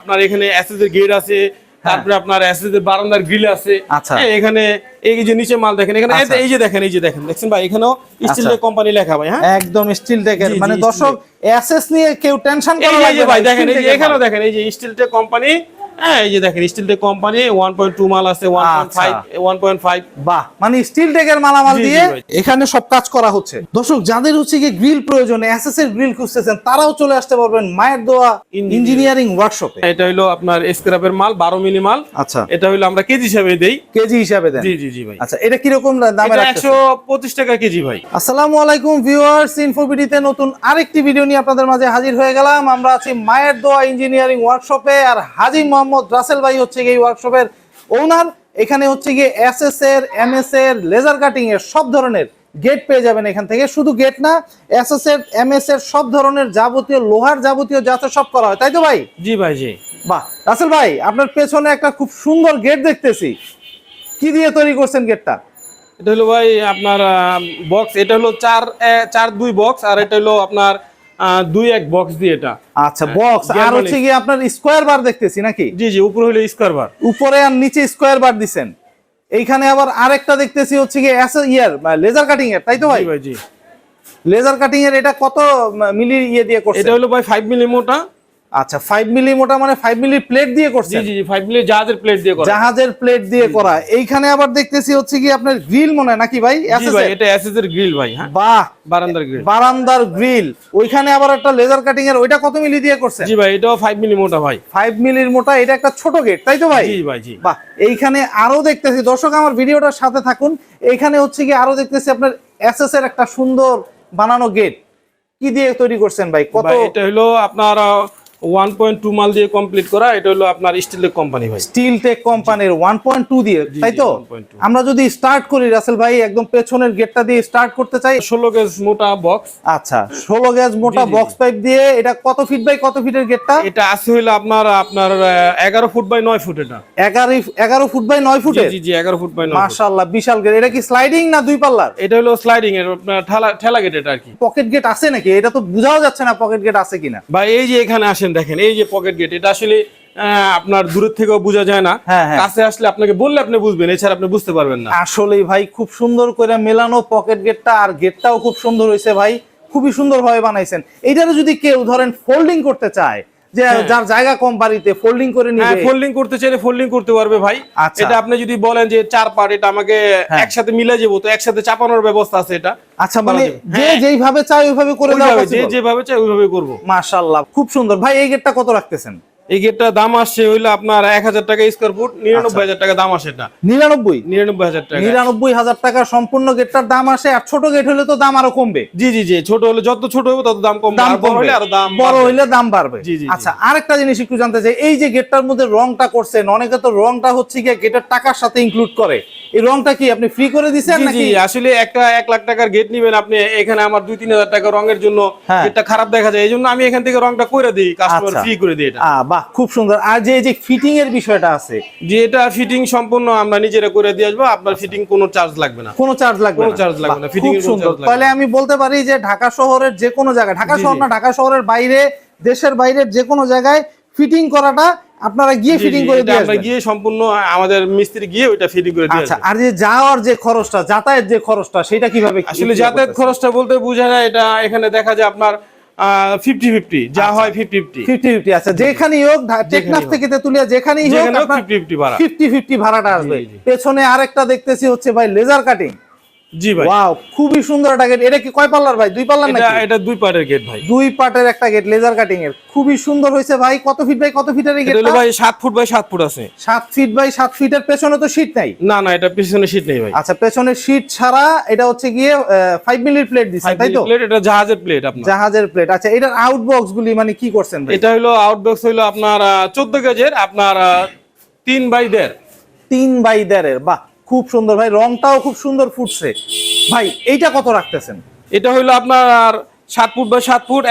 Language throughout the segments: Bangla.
আপনার এখানে অ্যাসেস এর গেট আছে তারপরে আপনার অ্যাসেস এর বারান্দার গ্রিল আছে। আচ্ছা। হ্যাঁ, এখানে এই যে নিচে মাল দেখেন এখানে এই- আচ্ছা। যে দেখেন এই যে দেখেন। দেখছেন ভাই? এখানেও স্টিল আচ্ছা। কোম্পানি লেখা ভাই হ্যাঁ? একদম স্টিল জি, মানে দর্শক এসএস নিয়ে কেউ টেনশন করে না, ভাই দেখেন এই যে এখানেও দেখেন এই যে স্টিল টেক কোম্পানি হ্যাঁ এই যে দেখেন steel tech company one point two মাল আছে one point five one point five বাহ মানে স্টিল টেকের মালামাল দিয়ে এখানে সব কাজ করা হচ্ছে। দর্শক যাদের হচ্ছে কি গ্রিল প্রয়োজন এসএস এর গ্রিল খুঁজতেছেন তারাও চলে আসতে পারবেন মায়ের দোয়া ইঞ্জিনিয়ারিং ওয়ার্কশপে এটা হলো আপনার স্ক্র্যাপের মাল বারো মিলি মাল। আচ্ছা। এটা হলো আমরা কেজি হিসাবে দেই। কেজি হিসাবে দেন। জি জি জি ভাই। আচ্ছা এটা কীরকম দামে এটা রাখতেছেন? একশো পঁচিশ টাকা কেজি ভাই। আসসালামু আলাইকুম ভিউয়ার্স ইনফোবিডিতে নতুন আরেকটি ভিডিও নিয়ে আপনাদের মাঝে হাজির হয়ে গেলাম। আমরা আছি মায়ের দোয়া ইঞ্জিনিয়ারিং ওয়ার্কশপে আর হাজি মোহাম্মদ রাসেল ভাই হচ্ছে গিয়ে এই ওয়ার্কশপের ওনার এখানে হচ্ছে গিয়ে এসএস এর এমএস এর লেজার কাটিং এর সব ধরনের গেট পেয়ে যাবেন এখান থেকে। শুধু গেট না এসএস এর এমএস এর সব ধরনের যাবতীয় লোহার যাবতীয় যাতে সব করা হয়। তাই তো ভাই? জি ভাই জি। বাহ রাসেল ভাই আপনার পেছনে একটা খুব সুন্দর গেট দেখতেছি। কি দিয়ে তৈরি করছেন গেটটা এটা হলো ভাই আপনার বক্স এটা হলো চার চার দুই বক্স আর এটা হলো আপনার দুই এক বক্স দিয়ে এটা। আচ্ছা বক্স আর হচ্ছে কি আপনার স্কোয়ার বার দেখতেছি নাকি? জি জি উপরে হলো স্কোয়ার বার উপরে আর নিচে স্কোয়ার বার দিছেন। এইখানে আবার আরেকটা দেখতেছি হচ্ছে কি ইয়ার লেজার কাটিং এর তাই তো ভাই? ভাই জি। লেজার কাটিং এর এটা কত মিলি ইয়ে দিয়ে করছে এটা হলো ভাই ফাইভ মিলি মোটা আচ্ছা 5 মিলি মোটা মানে 5 মিলি প্লেট দিয়ে জি করছেন? জি জি ফাইভ মিলি জাহাজের প্লেট দিয়ে করা। জাহাজের প্লেট দিয়ে করা। এইখানে আবার দেখতেছি হচ্ছে কি আপনার গ্রিল মনে নাকি ভাই? জি ভাই এটা এসএস এর গ্রিল ভাই হ্যাঁ। বাহ! বারান্দার গ্রিল বারান্দার গ্রিল ওইখানে আবার একটা লেজার কাটিং এর ওইটা কত মিলি দিয়ে করছেন? জি ভাই এটাও ফাইভ মিলি মোটা ভাই। 5 মিলির মোটা এটা একটা ছোট গেট তাই তো ভাই? জি ভাই জি। বাহ! এইখানে আরও দেখতেছি দর্শক আমার ভিডিওটার সাথে থাকুন। এইখানে হচ্ছে কি আরও দেখতেছি আপনার এসএস এর একটা সুন্দর বানানো গেট কি দিয়ে তৈরি করছেন ভাই? কত ভাই এটা হলো আপনার ওয়ান পয়েন্ট টু মাল দিয়ে কমপ্লিট করা এটা হলো আপনার স্টিলের কোম্পানি ভাই। স্টিল টেক কোম্পানির ওয়ান পয়েন্ট টু দিয়ে তাই তো? আমরা যদি স্টার্ট করি রাসেল ভাই একদম পেছনের গেটটা দিয়ে স্টার্ট করতে চাই। ষোলো গেজ মোটা বক্স আচ্ছা ষোলো গ্যাস মোটা বক্স পাইপ দিয়ে এটা কত ফিট বাই কত ফিটের গেটটা এটা আছে হইল আপনার আপনার এগারো ফুট বাই নয় ফুট এটা। এগারো এগারো ফুট বাই নয় জি ফুটের জি জি এগারো ফুট বাই নয় ফুট। বিশাল গেট এটা কি স্লাইডিং না দুই পাল্লার? এটা হলো স্লাইডিং এর ঠেলা ঠেলা গেট এটা আর কি। পকেট গেট আছে নাকি? এটা তো বোঝাও যাচ্ছে না পকেট গেট আছে কিনা। বা এই যে এখানে আসেন দেখেন এই যে পকেট গেট এটা আসলে আপনার দূরের থেকেও বোঝা যায় না। হ্যাঁ, হ্যাঁ। কাছে আসলে আপনাকে বললে আপনি বুঝবেন এছাড়া আপনি বুঝতে পারবেন না। আসলে ভাই খুব সুন্দর করে মেলানো পকেট গেটটা আর গেটটাও খুব সুন্দর হয়েছে ভাই খুবই সুন্দর ভাবে বানাইছেন। এইটারও যদি কেউ ধরেন ফোল্ডিং করতে চায় যে যার জায়গা কম বাড়িতে ফোল্ডিং করে হ্যাঁ নিবে। ফোল্ডিং করতে চাইলে ফোল্ডিং করতে পারবে ভাই। আচ্ছা। এটা আপনি যদি বলেন যে চার পার্ট এটা আমাকে হ্যাঁ। একসাথে মিলে যাব তো একসাথে চাপানোর ব্যবস্থা আছে এটা। আচ্ছা মানে যে হ্যাঁ। যেইভাবে চায় ওইভাবে করে দেওয়া যে যেভাবে চাই ওইভাবে করব। মাশাআল্লাহ খুব সুন্দর। ভাই এই গেটটা কত রাখতেছেন? এই গেটটা দাম আসছে হইল আপনার এক হাজার টাকা স্কোয়ার ফুট নিরানব্বই হাজার টাকা দাম আসে এটা। নিরানব্বই? নিরানব্বই হাজার টাকা। নিরানব্বই হাজার টাকা সম্পূর্ণ গেটটার দাম আসে আর ছোট গেট হলে তো দাম আরও কমবে। জি জি জি ছোট হলে যত ছোট হবে তত দাম দাম বড় হলে আরও দাম বড় দাম বাড়বে। জি, জি। আচ্ছা আরেকটা জিনিস একটু জানতে চাই এই যে গেটটার মধ্যে রংটা করছেন অনেকে তো রংটা হচ্ছে গিয়ে গেটের টাকার সাথে ইনক্লুড করে। এই রংটা কি আপনি ফ্রি করে দিছেন নাকি? আসলে একটা এক লাখ টাকার গেট নিবেন আপনি এখানে আমার দুই তিন হাজার টাকা রঙের জন্য হ্যাঁ। গেটটা খারাপ দেখা যায় এই জন্য আমি এখান থেকে রংটা করে দিই কাস্টমার আচ্ছা। ফ্রি করে দিই এটা। বাহ খুব সুন্দর। আর যে যে ফিটিং এর বিষয়টা আছে যে এটা ফিটিং সম্পূর্ণ আমরা নিজেরা করে দিয়ে আসব আপনার ফিটিং কোনো চার্জ লাগবে না। কোনো চার্জ লাগবে কোনো charge লাগবে না, কোনো সুন্দর। তাহলে আমি বলতে পারি যে ঢাকা শহরের যে কোনো জায়গায় ঢাকা শহর না ঢাকা শহরের বাইরে দেশের বাইরের যে কোনো জায়গায় ফিটিং করাটা আপনারা গিয়ে ফিটিং করে দিয়ে আমরা। গিয়ে সম্পূর্ণ আমাদের মিস্ত্রি গিয়ে ওইটা ফিটিং করে দিয়ে আচ্ছা আর যে যাওয়ার যে খরচটা যাতায়াত যে খরচটা সেটা কীভাবে আসলে যাতায়াত খরচটা বলতে বোঝা যায় এটা এখানে দেখা যায় আপনার ফিফটি ফিফটি যা আচ্ছা। হয় ফিফটি ফিফটি ফিফটি ফিফটি আচ্ছা যেখানেই হোক টেকনাফ থেকে তেতুলিয়া যেখানেই হোক ফিফটি ফিফটি ভাড়া। ফিফটি ফিফটি ভাড়াটা আসবে। পেছনে আরেকটা দেখতেছি হচ্ছে ভাই লেজার কাটিং জি ভাই। ওয়াও খুবই সুন্দর একটা গেট এটা কি কয় পাল্লার ভাই? দুই পাল্লার নাকি? এটা দুই পার্টের গেট ভাই। দুই পার্টের একটা গেট লেজার কাটিং এর। খুবই সুন্দর হয়েছে ভাই। কত ফিট বাই কত ফিটের এই গেটটা ভাই সাত ফুট বাই সাত ফুট আছে। সাত ফিট বাই সাত ফিটের পেছনে তো শীট নাই? না না এটা পিছনে শীট নেই ভাই। আচ্ছা পেছনের শীট ছাড়া এটা হচ্ছে গিয়ে ফাইভ মিলির প্লেট দিচ্ছে তাই তো? প্লেট এটা জাহাজের প্লেট আপনার। জাহাজের প্লেট আচ্ছা এটার আউটবক্স গুলি মানে কি করছেন ভাই? এটা হলো আউটবক্স হলো আপনার চোদ্দ গেজের আপনার আহ, তিন বাই দেড়। তিন বাই দেড়ের বাহ। খুব সুন্দর ভাই রংটাও খুব সুন্দর ফুটছে। ভাই এইটা কত রাখতেছেন? এটা হইল আপনার সাত ফুট বাই সাত ফুট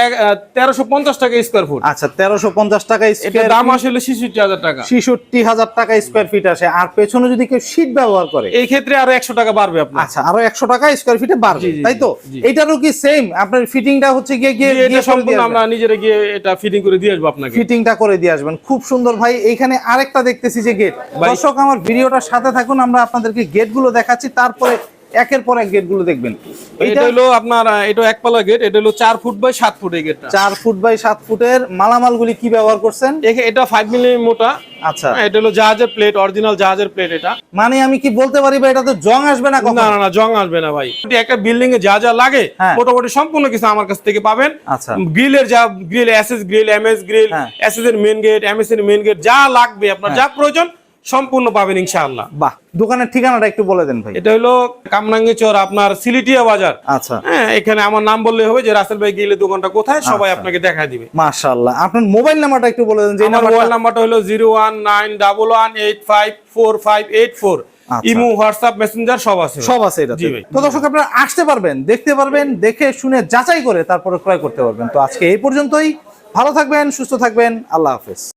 তেরোশো পঞ্চাশ টাকা স্কোয়ার ফুট আচ্ছা তেরোশো পঞ্চাশ টাকা স্কোয়ার দাম আসলে ছেষট্টি হাজার টাকা। ছিষট্টি হাজার টাকা স্কোয়ার ফিট আসে। আর পেছনে যদি কেউ শীট ব্যবহার করে এই ক্ষেত্রে আরও একশো টাকা বাড়বে আপনার। আচ্ছা আরও একশো টাকা স্কোয়ার ফিটে বাড়বে তাই তো? এটারও কি সেম আপনার ফিটিংটা হচ্ছে গিয়ে গিয়ে এটা সম্পূর্ণ আমরা নিজেরা গিয়ে এটা ফিটিং করে দিয়ে আসব আপনাকে। ফিটিংটা করে দিয়ে আসবেন। খুব সুন্দর ভাই এইখানে আরেকটা দেখতেছি যে গেট দর্শক আমার ভিডিওটার সাথে থাকুন আমরা আপনাদেরকে গেটগুলো দেখাচ্ছি তারপরে একের পর এক গেটগুলো দেখবেন। এটা হলো আপনার এটা একপালা গেট এটা হলো চার ফুট বাই সাত ফুট এই গেটটা। চার ফুট বাই সাত ফুটের মালামালগুলি কি ব্যবহার করছেন? এটা ফাইভ মিলি মোটা। আচ্ছা। হ্যাঁ, এটা হলো জাহাজের প্লেট অরিজিনাল জাহাজের প্লেট এটা। মানে আমি কি বলতে পারি ভাই এটা তো জং আসবে না কখন? না না জং আসবে না ভাই। একটা বিল্ডিং এ যা যা লাগে হ্যাঁ। মোটামুটি সম্পূর্ণ কিছু আমার কাছ থেকে পাবেন। আচ্ছা। গ্রিলের যা grill SS grill MS grill হ্যাঁ। এসএস এর মেন গেট এমএস এর মেন গেট যা লাগবে আপনার যা প্রয়োজন সম্পূর্ণ পাবেন ইনশাআল্লাহ। বাহ দোকানের ঠিকানাটা একটু বলে দেন ভাই। এটা হলো কামরাঙ্গি চর আপনার সিলিটিয়া বাজার। আচ্ছা। হ্যাঁ এখানে আমার নাম বললে হবে যে রাসেল ভাই গেলে দোকানটা কোথায় সবাই আপনাকে দেখায় দিবে। মাশাআল্লাহ। আপনার মোবাইল নাম্বারটা একটু বলে দেন যে মোবাইল নাম্বারটা হলো zero one nine double one eight five four five eight four. আচ্ছা। ইমো হোয়াটসঅ্যাপ মেসেঞ্জার সব আছে সব আছে এটা তো দর্শক আপনারা আসতে পারবেন দেখতে পারবেন দেখে শুনে যাচাই করে তারপরে ক্রয় করতে পারবেন। তো আজকে এই পর্যন্তই। ভালো থাকবেন সুস্থ থাকবেন। আল্লাহ হাফেজ।